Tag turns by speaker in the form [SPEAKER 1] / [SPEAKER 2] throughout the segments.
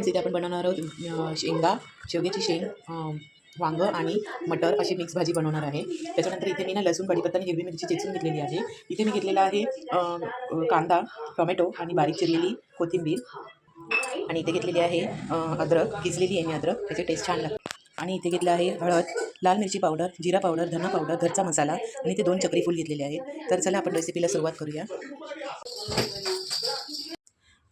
[SPEAKER 1] Friends इथे आपण बनवणार आहोत. शेंगा शेवग्याची शेंग अं, वांगं आणि मटर अशी मिक्स भाजी बनवणार आहे. त्याच्यानंतर इथे मी ना लसूण कढीपत्ता आणि हिरवी मिरची चेचून घेतलेली आहे. इथे मी घेतलेला आहे कांदा टोमॅटो आणि बारीक चिरलेली कोथिंबीर. आणि इथे घेतलेली आहे अद्रक. किसलेली आहे मी अद्रक. त्याची टेस्ट छान लागते. आणि इथे घेतलं आहे हळद लाल मिरची पावडर जिरा पावडर धना पावडर घरचा मसाला. आणि इथे दोन चक्री फूल घेतलेले आहेत. तर चला आपण रेसिपीला सुरुवात करूया.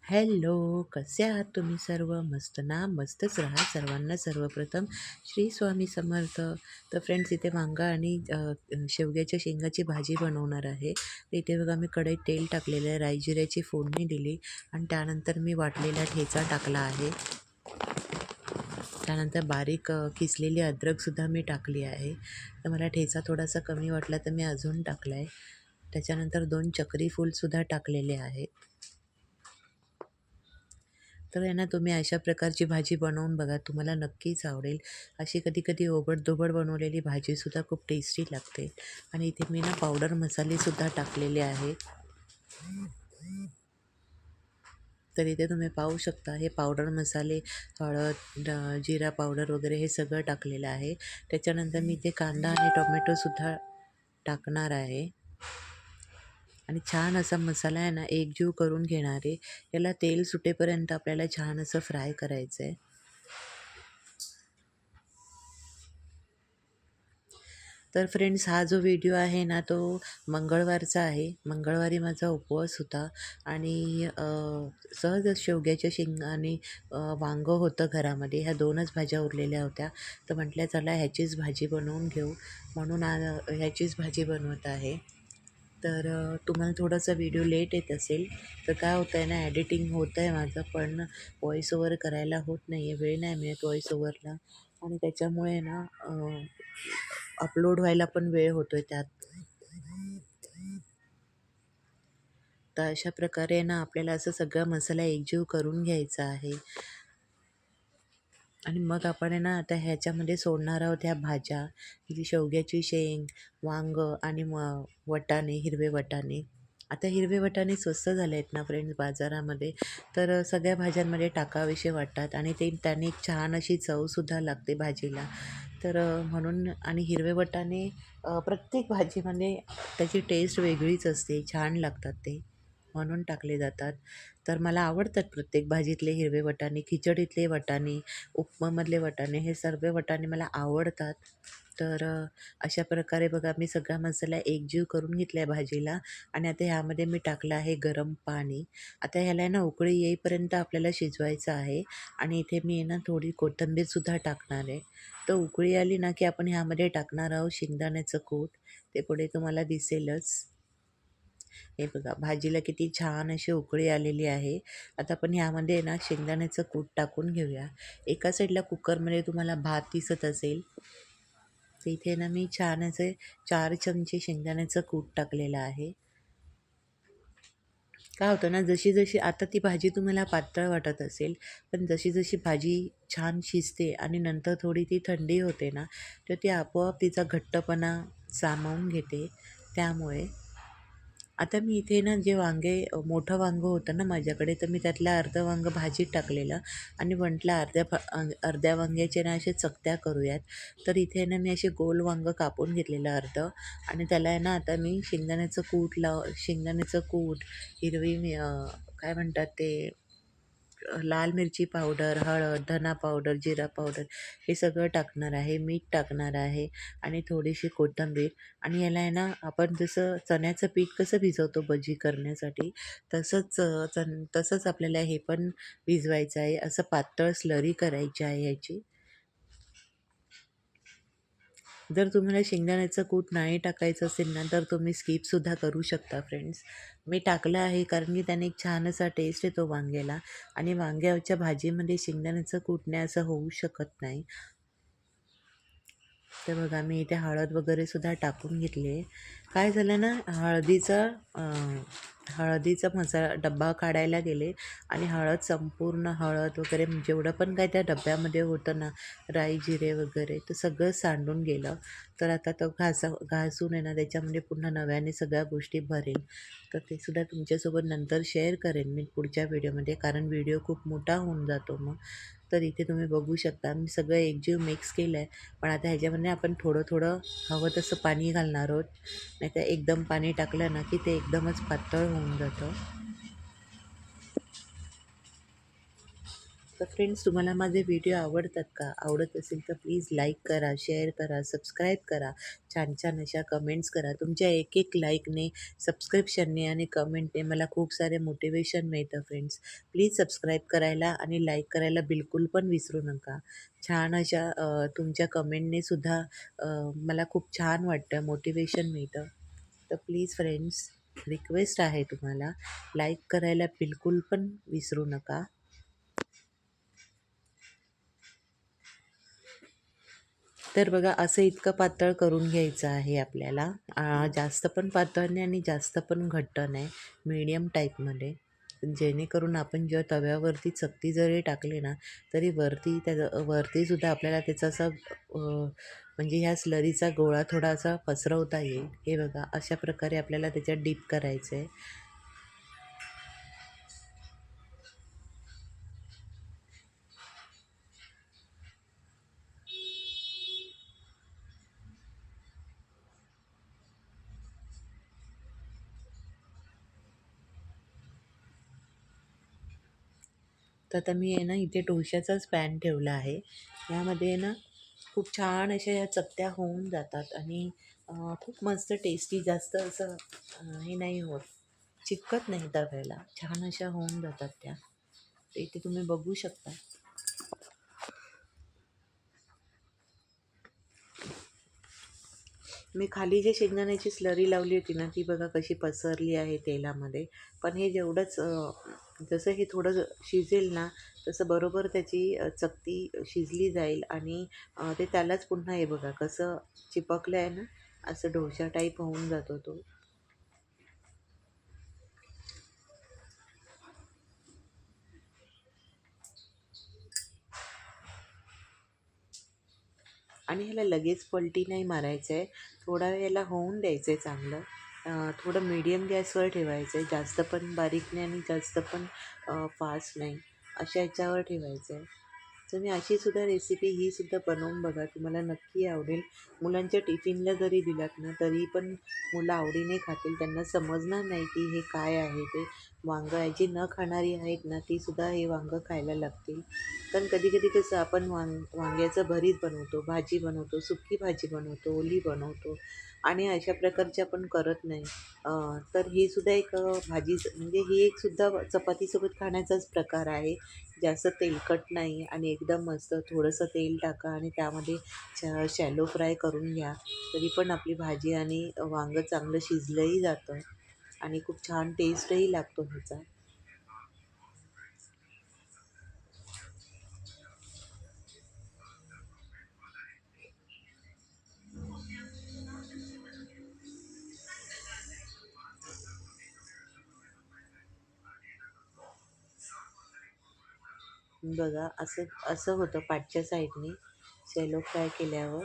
[SPEAKER 1] हॅलो कसे आहात तुम्ही सर्व? मस्त ना? मस्तच राहा सर्वांना. सर्वप्रथम श्री स्वामी समर्थ. तर फ्रेंड्स इथे वांगा आणि शेवग्याच्या शेंगाची भाजी बनवणार आहे. तर इथे बघा मी कढईत तेल टाकलेलं आहे. रायजिऱ्याची फोडणी दिली आणि त्यानंतर मी वाटलेला ठेचा टाकला आहे. त्यानंतर बारीक किसलेली अद्रकसुद्धा मी टाकली आहे. तर मला ठेचा थोडासा कमी वाटला तर मी अजून टाकला आहे त्याच्यानंतर दोन चक्री फूलसुद्धा टाकलेले आहेत. तर आहे ना तुम्ही अशा प्रकारची भाजी बनवून बघा तुम्हाला नक्कीच आवडेल. अशी कधी कधी ओबडधोबड बनवलेली भाजीसुद्धा खूप टेस्टी लागते. आणि इथे मी ना पावडर मसालेसुद्धा टाकलेले आहे. तर इथे तुम्ही पाहू शकता हे पावडर मसाले हळद जिरा पावडर वगैरे हे सगळं टाकलेलं आहे. त्याच्यानंतर मी इथे कांदा आणि टोमॅटोसुद्धा टाकणार आहे. आणि छान असा मसाला आहे ना एकजीव करून घेणार आहे. याला तेल सुटेपर्यंत आपल्याला छान असं फ्राय करायचं आहे. तर फ्रेंड्स हा जो व्हिडिओ आहे ना तो मंगळवारचा आहे. मंगळवारी माझा उपवास होता आणि सहज शेवग्याच्या शेंगाने आणि वांगं होतं घरामध्ये. ह्या दोनच भाज्या उरलेल्या होत्या. तर म्हटल्या चला ह्याचीच भाजी बनवून घेऊ. म्हणून आ ह्याचीच भाजी बनवत आहे. तर तुम्हाला थोडासा व्हिडिओ लेट येत असेल तर काय होतं आहे ना ॲडिटिंग होतं आहे माझं पण व्हॉईस ओवर करायला होत नाही आहे वेळ नाही मिळत व्हॉईस ओवरला आणि त्याच्यामुळे ना अपलोड व्हायला पण वेळ होतो आहे त्यात. तर अशा प्रकारे ना आपल्याला असं सगळा मसाला एकजीव करून घ्यायचा आहे. आणि मग आपण आहे ना आता ह्याच्यामध्ये सोडणार आहोत ह्या भाज्या जी शेवग्याची शेंग वांग आणि म वटाणे हिरवे वटाणे. आता हिरवे वटाणे स्वस्त झाले आहेत ना फ्रेंड्स बाजारामध्ये. तर सगळ्या भाज्यांमध्ये टाकावेसे वाटतात आणि ते त्याने एक छान अशी चवसुद्धा लागते भाजीला. तर म्हणून आणि हिरवे वटाणे प्रत्येक भाजीमध्ये त्याची टेस्ट वेगळीच असते छान लागतात ते. म्हणून टाकले जातात. तर मला आवडतात प्रत्येक भाजीतले हिरवे वटाणे खिचडीतले वटाणे उपमामधले वटाणे हे सर्व वटाणे मला आवडतात. तर अशा प्रकारे बघा मी सगळा मसाला एकजीव करून घेतला आहे भाजीला आणि आता ह्यामध्ये मी टाकलं आहे गरम पाणी. आता ह्याला आहे ना उकळी येईपर्यंत आपल्याला शिजवायचं आहे आणि इथे मी आहे ना थोडी कोथिंबीरसुद्धा टाकणार आहे. तर उकळी आली ना की आपण ह्यामध्ये टाकणार आहोत शेंगदाण्याचं कूट. ते पुढे तुम्हाला दिसेलच. हे बघा भाजीला किती छान अशी उकळी आलेली आहे. आता आपण ह्यामध्ये ना शेंगदाण्याचं कूट टाकून घेऊया. एका साईडला कुकरमध्ये तुम्हाला भात दिसत असेल. तर इथे ना मी छान असे चार चमचे शेंगदाण्याचं कूट टाकलेलं आहे. काय होतं ना जशी जशी आता ती भाजी तुम्हाला पातळ वाटत असेल पण जशी जशी भाजी छान शिजते आणि नंतर थोडी ती थंडी होते ना तर ती आपोआप तिचा घट्टपणा सामावून घेते. त्यामुळे आता मी इथे ना जे वांगे मोठं वांगं होतं ना माझ्याकडे तर मी त्यातलं अर्धं वांगं भाजीत टाकलेलं आणि म्हटलं अर्ध्या भा अर्ध्या वांग्याचे ना असे चकत्या करूयात. तर इथे ना मी असे गोल वांगं कापून घेतलेलं अर्धं आणि त्याला आहे ना आता मी शेंगदाण्याचं कूट लाव शेंगदाण्याचं कूट हिरवी मी काय म्हणतात ते लाल मिरची पावडर हळद धना पावडर जिरा पावडर हे सगळं टाकणार आहे मीठ टाकणार आहे आणि थोडीशी कोथिंबीर. आणि याला आहे ना आपण जसं चण्याचं पीठ कसं भिजवतो भजी करण्यासाठी तसंच चण तसंच आपल्याला हे पण भिजवायचं आहे. असं पातळ स्लरी करायची आहे ह्याची जर तुम्हाला शेंगदाण्याचं कूट नाही टाकायचं असेल ना तर तुम्ही स्किपसुद्धा करू शकता फ्रेंड्स मी टाकलं आहे कारण की त्याने एक छान असा टेस्ट येतो वांग्याला आणि वांग्याच्या भाजीमध्ये शेंगदाण्याचं कूट नाही असं होऊ शकत नाही. तर बघा मी इथे हळद वगैरे सुद्धा टाकून घेतले काय झालं ना हळदीचा हळदीचा मसाला डब्बा काढायला गेले आणि हळद संपूर्ण हळद वगैरे जेवढं पण काय त्या डब्यामध्ये होतं ना राई जिरे वगैरे ते सगळं सांडून गेलं. तर आता तो घासा घासून आहे ना त्याच्यामध्ये पुन्हा नव्याने सगळ्या गोष्टी भरेन. तर ते सुद्धा तुमच्यासोबत नंतर शेअर करेन मी पुढच्या व्हिडिओमध्ये कारण व्हिडिओ खूप मोठा होऊन जातो मग. तर इथे तुम्ही बघू शकता मी सगळं एकजीव मिक्स केलं आहे पण आता ह्याच्यामध्ये आपण थोडं थोडं हवं तसं पाणी घालणार आहोत. नाही तर एकदम पाणी टाकलं ना की ते एकदमच पातळ होऊन जातं. तर फ्रेंड्स तुम्हाला माझे व्हिडिओ आवडतात का? आवडत असेल तर प्लीज लाईक करा शेअर करा सबस्क्राईब करा. छान छान अशा कमेंट्स करा. तुमच्या एक एक लाईकने सबस्क्रिप्शनने आणि कमेंटने मला खूप सारे मोटिवेशन मिळतं फ्रेंड्स. प्लीज सबस्क्राईब करायला आणि लाईक करायला बिलकुल पण विसरू नका. छान अशा तुमच्या कमेंटने सुद्धा मला खूप छान वाटतं मोटिवेशन मिळतं. तर प्लीज फ्रेंड्स रिक्वेस्ट आहे तुम्हाला लाईक करायला बिलकुल पण विसरू नका. तर बघा असं इतकं पातळ करून घ्यायचं आहे आपल्याला. जास्त पण पातळ नाही आणि जास्त पण घट्ट नाही. मीडियम टाईपमध्ये. जेणेकरून आपण जेव्हा तव्यावरती चकती जरी टाकली ना तरी वरती त्या वरतीसुद्धा आपल्याला त्याचा असा म्हणजे ह्या स्लरीचा गोळा थोडासा पसरवता येईल. हे बघा अशा प्रकारे आपल्याला त्याच्यात डीप करायचं आहे तर आता मी आहे ना इथे डोश्याचाच पॅन ठेवला आहे. यामध्ये आहे ना खूप छान अशा या चकत्या होऊन जातात आणि खूप मस्त टेस्टी जास्त असं हे नाही होत. चिपकत नाही तव्याला. छान अशा होऊन जातात त्या. इथे तुम्ही बघू शकता. मी खाली जे शेंगदाण्याची स्लरी लावली होती ना ती बघा कशी पसरली आहे तेलामध्ये. पण हे जेवढंच जसं हे थोडं शिजेल ना तसं बरोबर त्याची चकती शिजली जाईल आणि ते त्यालाच पुन्हा हे बघा कसं चिपकलं आहे ना असं डोसा टाईप होऊन जातो तो. आणि ह्याला लगेच पलटी नाही मारायचं आहे थोडा वेळ याला होऊन द्यायचं आहे चांगलं थोडं मीडियम गॅसवर ठेवायचं आहे जास्त पण बारीक नाही आणि जास्त पण फास्ट नाही. अशा ह्याच्यावर ठेवायचं आहे तुम्ही अशी सुद्धा रेसिपी ही सुद्धा बनवून बघा तुम्हाला नक्की आवडेल. मुलांच्या टिफिनला जरी दिलात ना तरी पण मुलं आवडीने खातील. त्यांना समजणार नाही की हे काय आहे ते. वांगं आहे जी न खाणारी आहेत ना ती सुद्धा हे वांगं खायला लागतील. कारण कधी कधी कसं आपण वांग वांग्याचं भरीत बनवतो भाजी बनवतो सुकी भाजी बनवतो ओली बनवतो. आणि अशा प्रकारचे आपण करत नाही. तर हे सुद्धा एक भाजी म्हणजे ही एक सुद्धा चपातीसोबत खाण्याचाच प्रकार आहे. जास्त तेलकट नाही आणि एकदम मस्त थोडंसं तेल टाका आणि त्यामध्ये शा शॅलो फ्राय करून घ्या. तरी पण आपली भाजी आणि वांगं चांगलं शिजलंही जातं आणि खूप छान टेस्टही लागतो ह्याचा. बघा असं असं होतं पाठच्या साईडनी. सेलो फ्राय केल्यावर.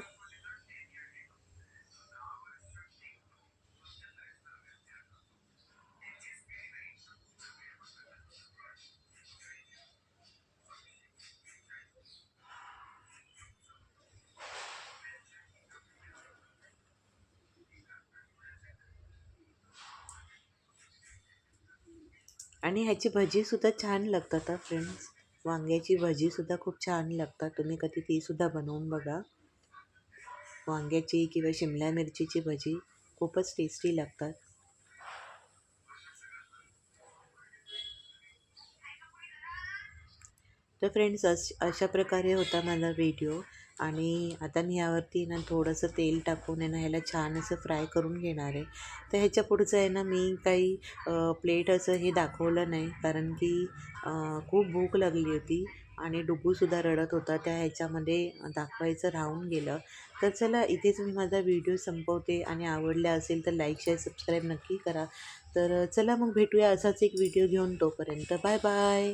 [SPEAKER 1] आणि ह्याची भजीसुद्धा छान लागतात फ्रेंड्स वांग्याची भजीसुद्धा खूप छान लागतात. तुम्ही कधी तीसुद्धा बनवून बघा. वांग्याची किंवा शिमला मिरचीची भजी खूपच टेस्टी लागतात. तर फ्रेंड्स अश अशा प्रकारे होता माझा व्हिडिओ आणि आता मी यावरती ना थोडंसं तेल टाकून आहे ना ह्याला छान असं फ्राय करून घेणार आहे. तर ह्याच्या पुढचं आहे ना मी काही प्लेट असं हे दाखवलं नाही. कारण की खूप भूक लागली होती आणि डुबूसुद्धा रडत होता. त्या ह्याच्यामध्ये दाखवायचं राहून गेलं. तर चला इथेच मी माझा व्हिडिओ संपवते आणि आवडला असेल तर लाईक शेअर सबस्क्राईब नक्की करा. तर चला मग भेटूया असाच एक व्हिडिओ घेऊन तोपर्यंत. Bye bye.